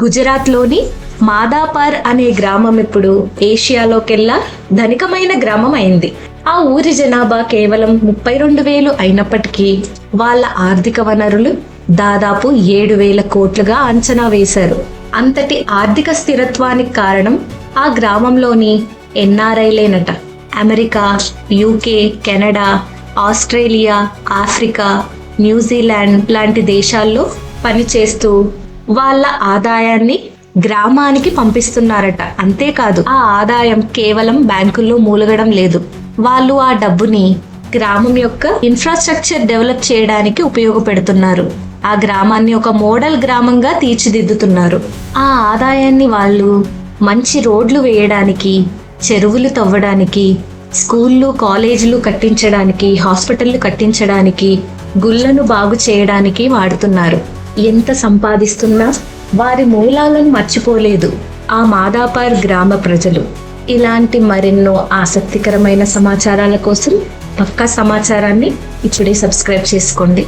గుజరాత్లోని మాదాపర్ అనే గ్రామం ఇప్పుడు ఏషియాలోకెల్లా ధనికమైన గ్రామం అయింది ఆ ఊరి జనాభా కేవలం ముప్పై రెండు వేలు అయినప్పటికీ వాళ్ళ ఆర్థిక వనరులు దాదాపు ఏడు వేల కోట్లుగా అంచనా వేశారు. అంతటి ఆర్థిక స్థిరత్వానికి కారణం ఆ గ్రామంలోని ఎన్ఆర్ఐలేనట America UK Canada Australia Africa New Zealand Zealand దేశాల్లో పనిచేస్తూ వాళ్ళ ఆదాయాన్ని గ్రామానికి పంపిస్తున్నారట. అంతేకాదు ఆ ఆదాయం కేవలం బ్యాంకుల్లో మూలగడం లేదు. వాళ్ళు ఆ డబ్బుని గ్రామం యొక్క ఇన్ఫ్రాస్ట్రక్చర్ డెవలప్ చేయడానికి ఉపయోగపెడుతున్నారు. ఆ గ్రామాన్ని ఒక మోడల్ గ్రామంగా తీర్చిదిద్దుతున్నారు. ఆ ఆదాయాన్ని వాళ్ళు మంచి రోడ్లు వేయడానికి చెరువులు తవ్వడానికి స్కూళ్ళు కాలేజీలు కట్టించడానికి హాస్పిటళ్ళు కట్టించడానికి గుళ్ళను బాగు చేయడానికి వాడుతున్నారు. ఎంత సంపాదిస్తున్నా వారి మూలాలను మర్చిపోలేదు ఆ మాదాపార్ గ్రామ ప్రజలు. ఇలాంటి మరెన్నో ఆసక్తికరమైన సమాచారాల కోసం పక్కా సమాచారాన్ని ఇప్పుడే సబ్స్క్రైబ్ చేసుకోండి.